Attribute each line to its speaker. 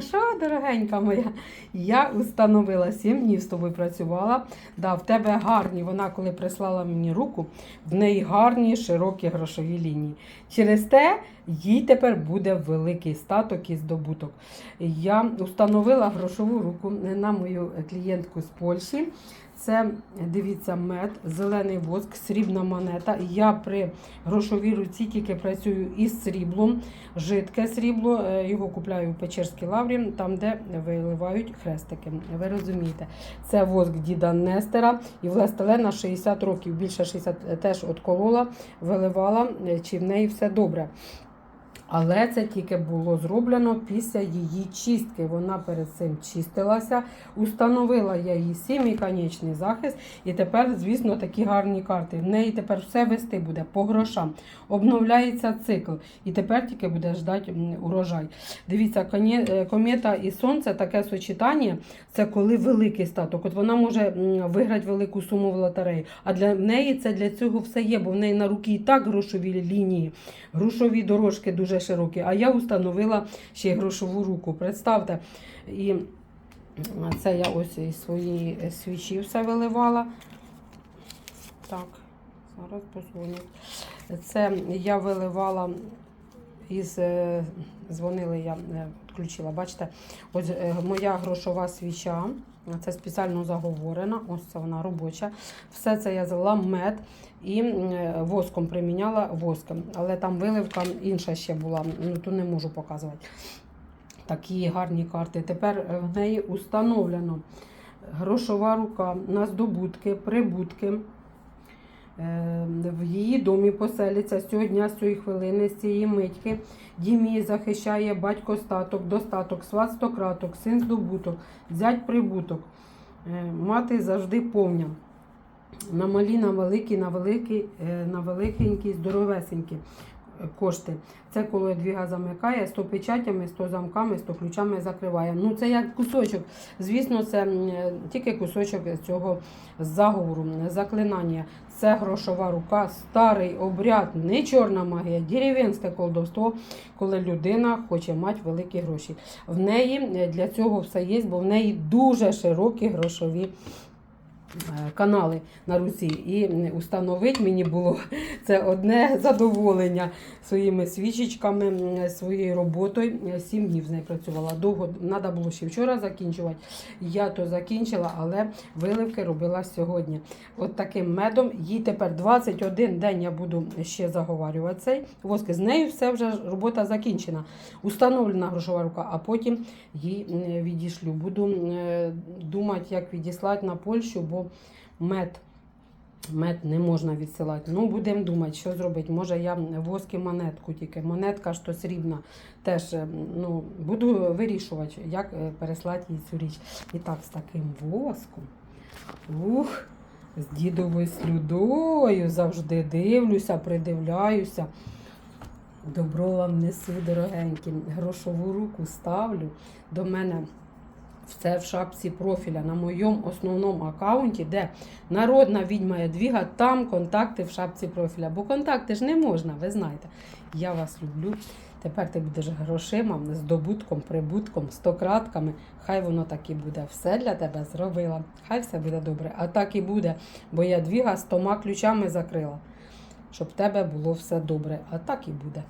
Speaker 1: Що, дорогенька моя, я установила 7 днів з тобою працювала. Да, в тебе гарні, вона коли прислала мені руку, в неї гарні широкі грошові лінії. Через те їй тепер буде великий статок і здобуток. Я установила грошову руку на мою клієнтку з Польщі. Це, дивіться, мед, зелений воск, срібна монета. Я при грошовій руці тільки працюю із сріблом, жидке срібло. е, Його купляю в Печерській лаврі, там, де виливають хрестики. Ви розумієте, це воск діда Нестера і Властелена 60 років, більше 60 теж отколола, виливала, е, чи в неї все добре. Але це тільки було зроблено після її чистки. Вона перед цим чистилася, установила я їй сіміконечний захист, і тепер, звісно, такі гарні карти. В неї тепер все вести буде по грошам. Обновляється цикл, і тепер тільки буде ждати урожай. Дивіться, е, комета і сонце таке сочетання це коли великий статок. От вона може виграти велику суму в лотереї. А для неї це для цього все є, бо в неї на руки і так грошові лінії, грошові дорожки дуже широкі. А я установила ще грошову руку. Представте. І це я ось із своєї свічі все виливала. Так, зараз позвоню. Це я виливала із е, дзвонили, я е, включила. Бачите, ось е, моя грошова свіча. Це спеціально заговорена, ось це вона робоча. Все це я залила мед і воском приміняла воском. Але там виливка інша ще була, ну то не можу показувати. Такі гарні карти. Тепер в неї установлено грошова рука на здобутки, прибутки. Е, В її домі поселиться дня, з цієї хвилини, з цієї митьки. Дім її захищає батько статок, достаток, сват стократок, син здобуток, зять прибуток. Е, Мати завжди повня. На малі, на великі, на великі, е, на великенькі, здоровесенькі кошти. Це коли двіга замикає, 100 печатями, 100 замками, 100 ключами закриває. Ну це як кусочок. Звісно, це тільки кусочок цього заговору, заклинання. Це грошова рука, старий обряд, не чорна магія, дерев'янське колдовство, коли людина хоче мати великі гроші. В неї е, для цього все є, бо в неї дуже широкі грошові. Е, Канали на Русі і установити мені було це одне задоволення своїми свічечками, своєю роботою. Сім днів з нею працювала. Довго треба було ще вчора закінчувати. Я то закінчила, але виливки робила сьогодні. От таким медом. Їй тепер 21 день я буду ще заговарювати цей воск. З нею все вже робота закінчена. Установлена грошова рука, а потім м, відійшлю. Буду е, думати, як відіслати на Польщу, бо мед. Мед не можна відсилати. Ну, будемо думати, що зробити. Може, я воски монетку тільки. Монетка ж то срібна. Теж е, ну, буду вирішувати, як е, переслати їй цю річ. І так, з таким воском. Ух, з дідовою слюдою завжди дивлюся, придивляюся. Добро вам несу, дорогенькі. Грошову руку ставлю до мене. Все в шапці профіля на моєму основному аккаунті, де народна відьма Ядвіга, там контакти в шапці профіля. Бо контакти ж не можна, ви знаєте. Я вас люблю. Тепер ти будеш грошима, здобутком, прибутком, стократками. Хай воно так і буде. Все для тебе зробила. Хай все буде добре. А так і буде, бо я двіга з тома ключами закрила, щоб тебе було все добре. А так і буде.